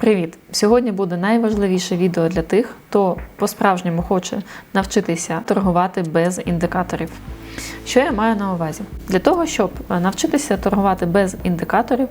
Привіт! Сьогодні буде найважливіше відео для тих, хто по-справжньому хоче навчитися торгувати без індикаторів. Що я маю на увазі? Для того, щоб навчитися торгувати без індикаторів,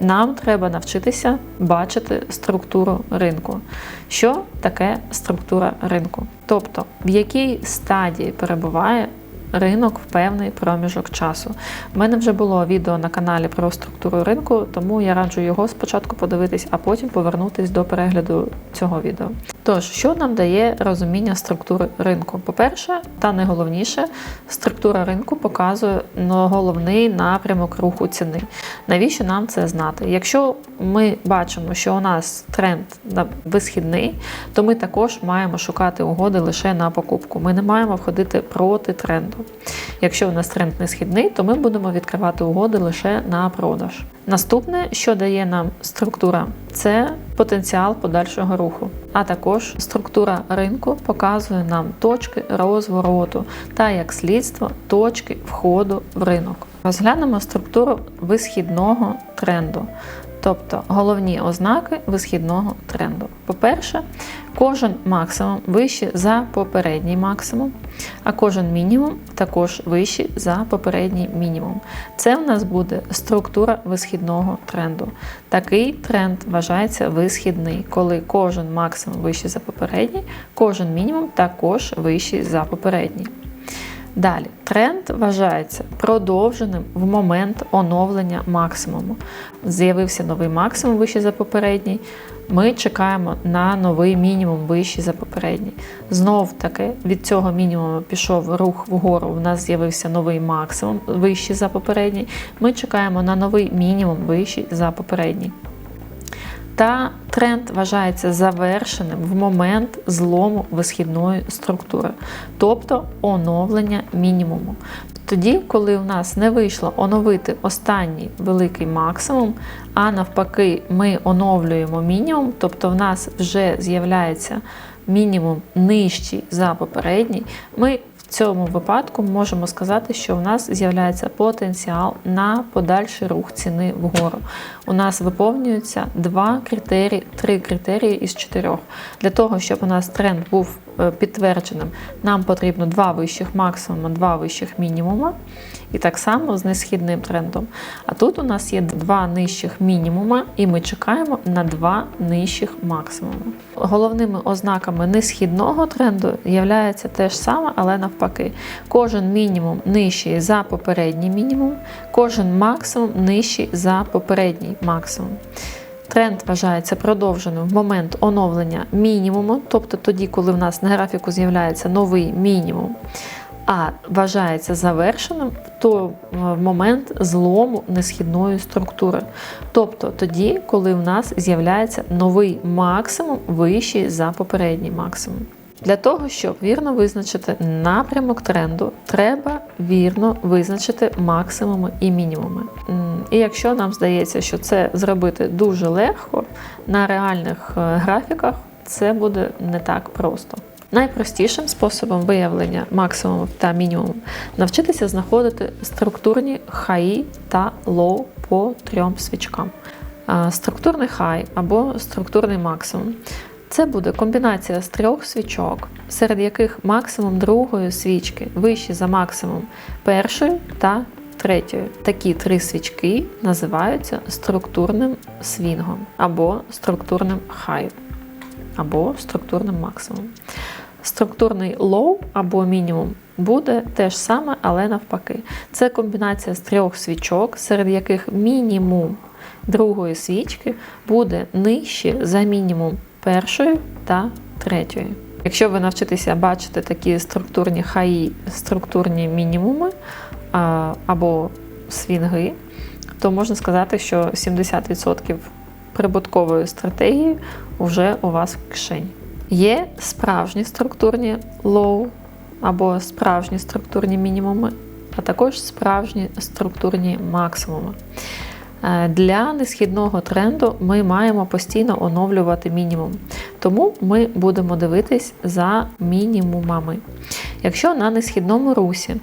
нам треба навчитися бачити структуру ринку. Що таке структура ринку? Тобто, в якій стадії перебуває ринок в певний проміжок часу. У мене вже було відео на каналі про структуру ринку, тому я раджу його спочатку подивитись, а потім повернутись до перегляду цього відео. Тож, що нам дає розуміння структури ринку? По-перше, та найголовніше, структура ринку показує головний напрямок руху ціни. Навіщо нам це знати? Якщо ми бачимо, що у нас тренд висхідний, то ми також маємо шукати угоди лише на покупку. Ми не маємо входити проти тренду. Якщо у нас тренд не східний, то ми будемо відкривати угоди лише на продаж. Наступне, що дає нам структура, це потенціал подальшого руху. А також структура ринку показує нам точки розвороту та як слідство точки входу в ринок. Розглянемо структуру висхідного тренду тобто головні ознаки висхідного тренду. По-перше, кожен максимум вищий за попередній максимум, а кожен мінімум також вищий за попередній мінімум. Це в нас буде структура висхідного тренду. Такий тренд вважається висхідний, коли кожен максимум вищий за попередній, кожен мінімум також вищий за попередній. Далі, тренд вважається продовженим в момент оновлення максимуму. З'явився новий максимум вищий за попередній. Ми чекаємо на новий мінімум вищий за попередній. Знов таки від цього мінімуму пішов рух вгору. У нас з'явився новий максимум вищий за попередній. Ми чекаємо на новий мінімум вищий за попередній та тренд вважається завершеним в момент злому висхідної структури, тобто оновлення мінімуму. Тоді, коли в нас не вийшло оновити останній великий максимум, а навпаки, ми оновлюємо мінімум, тобто в нас вже з'являється мінімум нижчий за попередній, ми цьому випадку можемо сказати, що у нас з'являється потенціал на подальший рух ціни вгору. У нас виповнюються два критерії, три критерії із чотирьох. Для того, щоб у нас тренд був підтвердженим, нам потрібно два вищих максимума, два вищих мінімума. І так само з несхідним трендом. А тут у нас є два нижчих мінімума, і ми чекаємо на два нижчих максимуми. Головними ознаками несхідного тренду є те ж саме, але навпаки. Кожен мінімум нижчий за попередній мінімум, кожен максимум нижчий за попередній максимум. Тренд вважається продовженим в момент оновлення мінімуму, тобто тоді, коли в нас на графіку з'являється новий мінімум а вважається завершеним в е, момент злому несхідної структури. Тобто тоді, коли в нас з'являється новий максимум вищий за попередній максимум. Для того, щоб вірно визначити напрямок тренду, треба вірно визначити максимуми і мінімуми. І якщо нам здається, що це зробити дуже легко, на реальних е, графіках це буде не так просто. Найпростішим способом виявлення максимуму та мінімуму навчитися знаходити структурні хаї та лоу по трьом свічкам. Структурний хай або структурний максимум. Це буде комбінація з трьох свічок, серед яких максимум другої свічки вищий за максимум першої та третьої. Такі три свічки називаються структурним свінгом або структурним хай, або структурним максимумом. Структурний лоу або мінімум буде те ж саме, але навпаки. Це комбінація з трьох свічок, серед яких мінімум другої свічки буде нижче за мінімум першої та третьої. Якщо ви навчитеся бачити такі структурні хаї, структурні мінімуми або свінги, то можна сказати, що 70% прибуткової стратегії вже у вас в кишені. Є справжні структурні лоу або справжні структурні мінімуми, а також справжні структурні максимуми. Е, для несхідного тренду ми маємо постійно оновлювати мінімум, тому ми будемо дивитись за мінімумами. Якщо на несхідному русі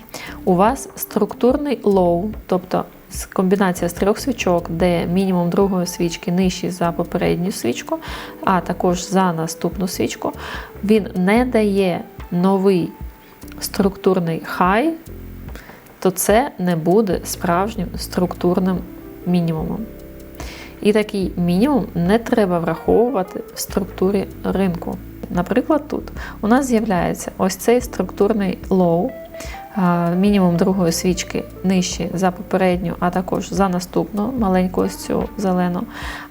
у вас структурний лоу, тобто комбінація з трьох свічок, де мінімум другої свічки нижчий за попередню свічку, а також за наступну свічку, він не дає новий структурний хай, то це не буде справжнім структурним мінімумом. І такий мінімум не треба враховувати в структурі ринку. Наприклад, тут у нас з'являється ось цей структурний лоу, мінімум другої свічки нижче за попередню, а також за наступну маленьку ось цю зелену.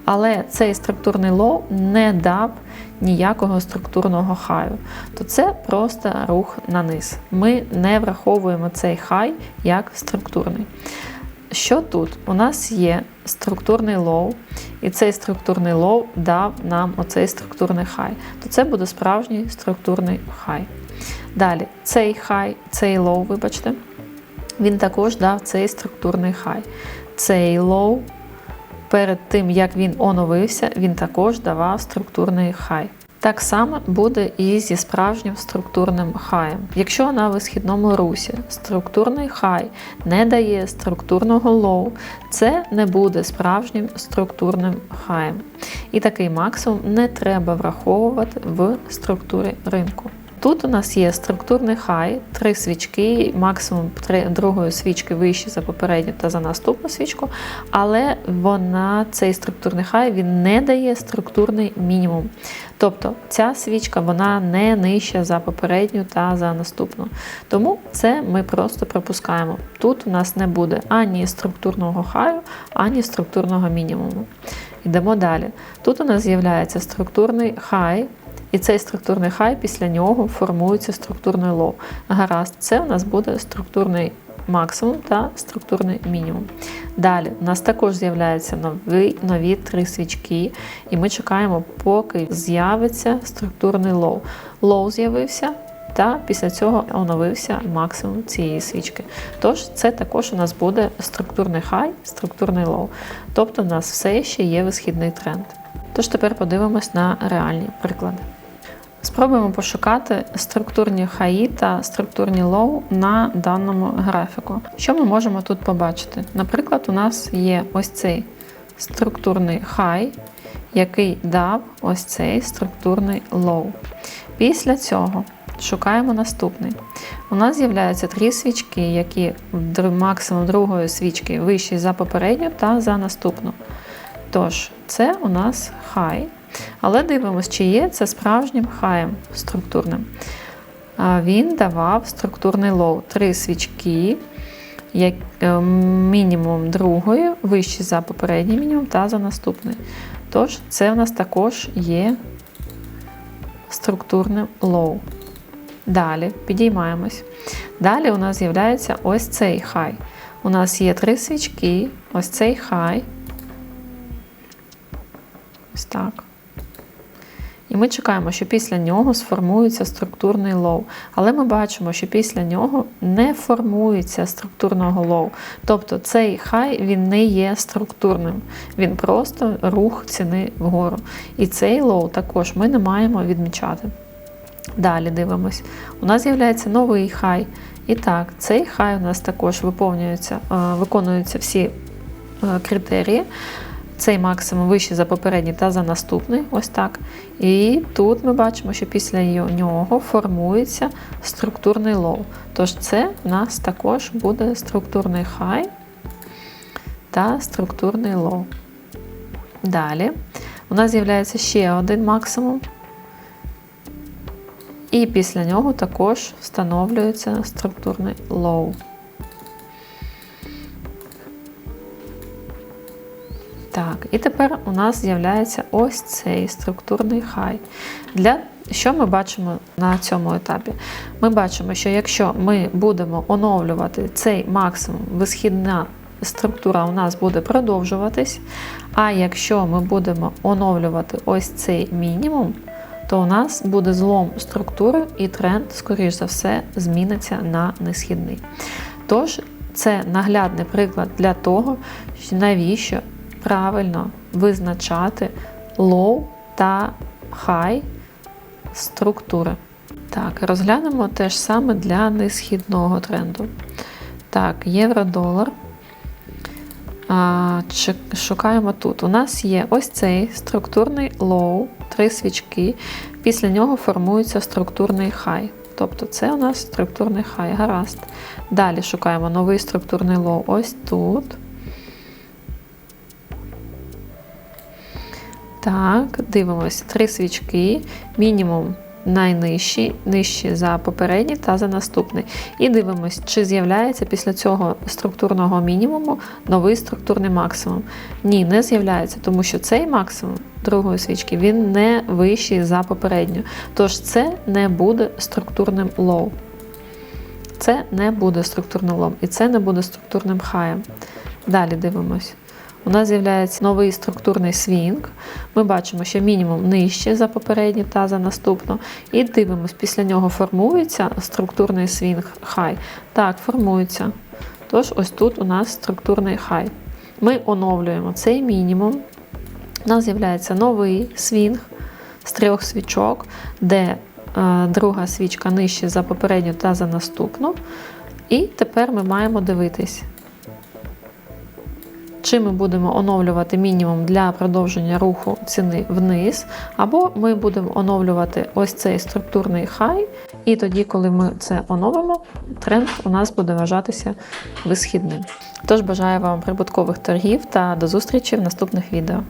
Але цей структурний лоу не дав ніякого структурного хаю. То це просто рух на низ. Ми не враховуємо цей хай як структурний. Що тут? У нас є структурний лоу, і цей структурний лоу дав нам оцей структурний хай. То це буде справжній структурний хай. Далі, цей хай, цей лоу, вибачте, він також дав цей структурний хай. Цей лоу, перед тим як він оновився, він також давав структурний хай. Так само буде і зі справжнім структурним хаєм. Якщо на висхідному русі структурний хай не дає структурного лоу, це не буде справжнім структурним хаєм. І такий максимум не треба враховувати в структурі ринку. Тут у нас є структурний хай, три свічки, максимум три другої свічки вище за попередню та за наступну свічку, але вона, цей структурний хай він не дає структурний мінімум. Тобто ця свічка вона не нижча за попередню та за наступну. Тому це ми просто пропускаємо. Тут у нас не буде ані структурного хаю, ані структурного мінімуму. Йдемо далі. Тут у нас з'являється структурний хай. І цей структурний хай після нього формується структурний лоу. Гаразд, це у нас буде структурний максимум та структурний мінімум. Далі у нас також з'являються нові, нові три свічки, і ми чекаємо, поки з'явиться структурний лоу. Лоу з'явився. Та після цього оновився максимум цієї свічки. Тож це також у нас буде структурний хай, структурний лоу. Тобто у нас все ще є висхідний тренд. Тож тепер подивимось на реальні приклади. Спробуємо пошукати структурні хаї та структурні лоу на даному графіку. Що ми можемо тут побачити? Наприклад, у нас є ось цей структурний хай, який дав ось цей структурний лоу. Після цього шукаємо наступний. У нас з'являються три свічки, які максимум другої свічки вищі за попередню та за наступну. Тож, це у нас хай. Але дивимося, чи є це справжнім хаєм структурним. Він давав структурний лоу. Три свічки, як е, мінімум другої, вищі за попередній мінімум та за наступний. Тож, це у нас також є структурним лоу. Далі підіймаємось. Далі у нас з'являється ось цей хай. У нас є три свічки, ось цей хай. Ось так. І ми чекаємо, що після нього сформується структурний лоу. Але ми бачимо, що після нього не формується структурного лоу. Тобто цей хай він не є структурним, він просто рух ціни вгору. І цей лоу також ми не маємо відмічати. Далі дивимось. У нас з'являється новий хай. І так, цей хай у нас також виповнюється, виконуються всі е, критерії. Цей максимум вищий за попередній та за наступний, ось так. І тут ми бачимо, що після нього формується структурний лоу. Тож це у нас також буде структурний хай та структурний лоу. Далі у нас з'являється ще один максимум. І після нього також встановлюється структурний лоу. Так, і тепер у нас з'являється ось цей структурний хай. Для що ми бачимо на цьому етапі? Ми бачимо, що якщо ми будемо оновлювати цей максимум, висхідна структура у нас буде продовжуватись. А якщо ми будемо оновлювати ось цей мінімум, то у нас буде злом структури і тренд, скоріш за все, зміниться на несхідний. Тож, це наглядний приклад для того, навіщо правильно визначати low та high структури. Так, розглянемо те ж саме для несхідного тренду. Так, євро-долар. Шукаємо тут. У нас є ось цей структурний low, три свічки. Після нього формується структурний high. Тобто це у нас структурний high. Гаразд. Далі шукаємо новий структурний low ось тут. Так, дивимося. Три свічки, мінімум найнижчі, нижчі за попередній та за наступний. І дивимось, чи з'являється після цього структурного мінімуму новий структурний максимум. Ні, не з'являється, тому що цей максимум другої свічки він не вищий за попередню. Тож це не буде структурним лоу. Це не буде структурним лом, і це не буде структурним хаєм. Далі дивимось. У нас з'являється новий структурний свінг. Ми бачимо, що мінімум нижче за попередній та за наступну. І дивимось, після нього формується структурний свінг хай. Так, формується. Тож, ось тут у нас структурний хай. Ми оновлюємо цей мінімум. У нас з'являється новий свінг з трьох свічок, де е, друга свічка нижче за попередню та за наступну. І тепер ми маємо дивитись, чи ми будемо оновлювати мінімум для продовження руху ціни вниз, або ми будемо оновлювати ось цей структурний хай, і тоді, коли ми це оновимо, тренд у нас буде вважатися висхідним. Тож бажаю вам прибуткових торгів та до зустрічі в наступних відео.